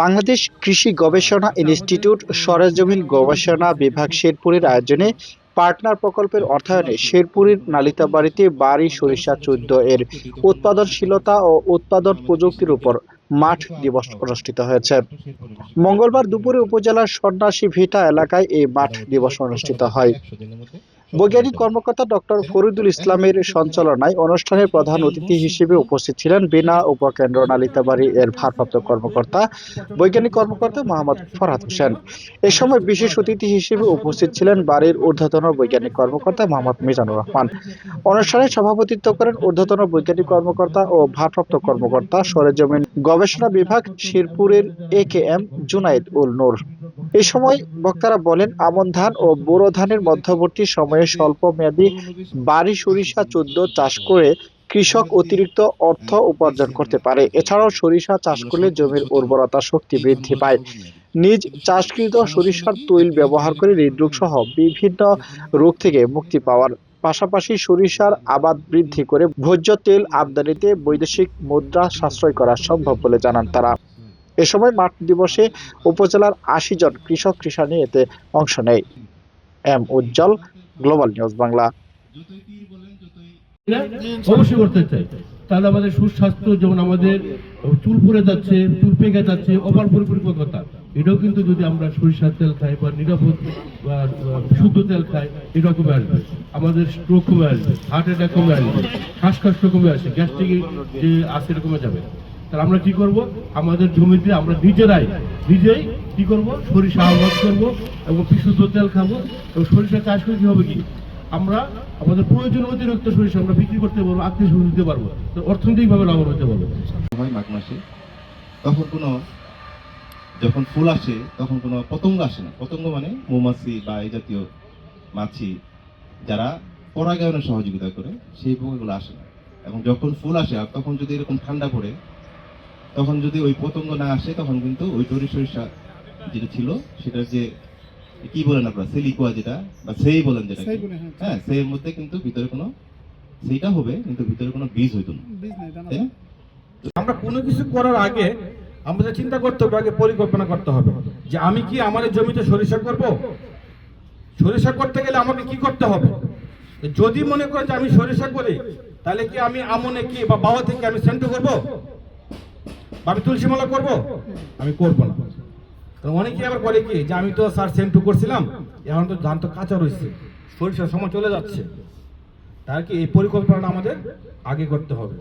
বাংলাদেশ কৃষি গবেষণা ইনস্টিটিউট সরেজমিন গবেষণা বিভাগ শেরপুরের আয়োজনে পার্টনার প্রকল্পের অর্থায়নে শেরপুরের নালিতাবাড়িতে বাড়ি সরিষা চৌদ্দ এর উৎপাদনশীলতা ও উৎপাদন প্রযুক্তির উপর মাঠ দিবস অনুষ্ঠিত হয়েছে। মঙ্গলবার দুপুরে উপজেলার সন্ন্যাসী ভিটা এলাকায় এই মাঠ দিবস অনুষ্ঠিত হয়। বৈজ্ঞানিক কর্মকর্তা ডক্টর ফরিদুল ইসলামের সঞ্চালনায় অনুষ্ঠানের প্রধান অতিথি হিসেবে উপস্থিত ছিলেন বিনা উপকেন্দ্র নালিতাবাড়ি এর ভারপ্রাপ্ত কর্মকর্তা বৈজ্ঞানিক কর্মকর্তা মোহাম্মদ ফরহাদ হোসেন। এ সময় বিশেষ অতিথি হিসেবে উপস্থিত ছিলেন বাড়ির ঊর্ধ্বতন বৈজ্ঞানিক কর্মকর্তা মোহাম্মদ মিজানুর রহমান। অনুষ্ঠানে সভাপতিত্ব করেন ঊর্ধ্বতন বৈজ্ঞানিক কর্মকর্তা ও ভারপ্রাপ্ত কর্মকর্তা সরেজমিন গবেষণা বিভাগ শিরপুরের এ কে এম জুনাইদ উল নূর এ সময় বক্তারা বলেন, আমন ধান ও বোরো ধানের মধ্যবর্তী সময়ে স্বল্প মেয়াদী বাড়ি সরিষা চোদ্দ চাষ করে কৃষক অতিরিক্ত অর্থ উপার্জন করতে পারে। এছাড়াও সরিষা চাষ করলে জমির উর্বরতা শক্তি বৃদ্ধি পায়। নিজ চাষকৃত সরিষার তৈল ব্যবহার করে হৃদরোগ সহ বিভিন্ন রোগ থেকে মুক্তি পাওয়ার পাশাপাশি সরিষার আবাদ বৃদ্ধি করে ভোজ্য তেল আমদানিতে বৈদেশিক মুদ্রা সাশ্রয় করা সম্ভব বলে জানান তারা। এ সময় মাঠ দিবসে উপজেলার আশি জন কৃষক কৃষানি এতে অংশ নেয়। M Ujjwal, global news Bangla. অবশ্যই করতে চাই। তাহলে আমাদের সুস্বাস্থ্য, যেমন আমাদের চুল পড়ে যাচ্ছে, চুল পেকে যাচ্ছে, অপার পরিপরিপকতা এটাও কিন্তু যদি আমরা সরিষার তেল খাই বা নিরাপদ, বা শুদ্ধ তেল খাই, এটা কমে আসবে। আমাদের স্ট্রোক কমে আসবে হার্ট অ্যাটাক কমে আসবে, শ্বাসকষ্ট কমে আসে গ্যাস্ট্রিক যে আছে কমে যাবে। তাহলে আমরা কি করব? আমাদের জমিতে আমরা নিজেরাই, নিজেই কি করব? সরিষা আবাদ করব এবং বিশুদ্ধ তেল খাব এবং সরিষা চাষ করে কি হবে কি? আমরা আমাদের প্রয়োজন অতিরিক্ত সরিষা আমরা বিক্রি করতে পারব, আত্মীয় স্বজন দিতে পারব। অর্থনৈতিকভাবে লাভবান হতে পারব। মাঘ মাসে, তখন কোনো যখন ফুল আসে, তখন কোনো পতঙ্গ আসে না। পতঙ্গ মানে মৌমাছি বা এই জাতীয় মাছি যারা পরাগায়নে সহযোগিতা করে, সেই পোকাগুলো আসে না। এবং যখন ফুল আসে, আর তখন যদি এরকম ঠান্ডা পড়ে তখন যদি ওই পতঙ্গ না আসে তখন কিন্তু ওই তরি সরিষা যেটা ছিল সেটার যে কি বলেন আপনারা? সেলিকুয়া যেটা বা সেই বলেন যেটা হ্যাঁ সেই। মধ্যে কিন্তু ভিতরে কোনো সেইটা হবে কিন্তু ভিতরে কোনো বীজ হইতো না। আমরা কোনো কিছু করার আগে আমাদের চিন্তা করতে হবে আগে পরিকল্পনা করতে হবে যে আমি কি আমার জমিতে সরিষা করব? সরিষা করতে গেলে আমাকে কি করতে হবে? যদি মনে করেন যে আমি সরিষা করি তাহলে কি আমি আমনে কি বা বাবা থেকে আমি সেন্টু করব? আমি তুলসী মালা করব? আমি করব না। অনেকে আবার বলে কি, যে আমি তো স্যার সেন্টু করছিলাম, এখন তো ধান তো কাঁচা রয়েছে, সরিষার সময় চলে যাচ্ছে। তার কি এই পরিকল্পনাটা আমাদের আগে করতে হবে?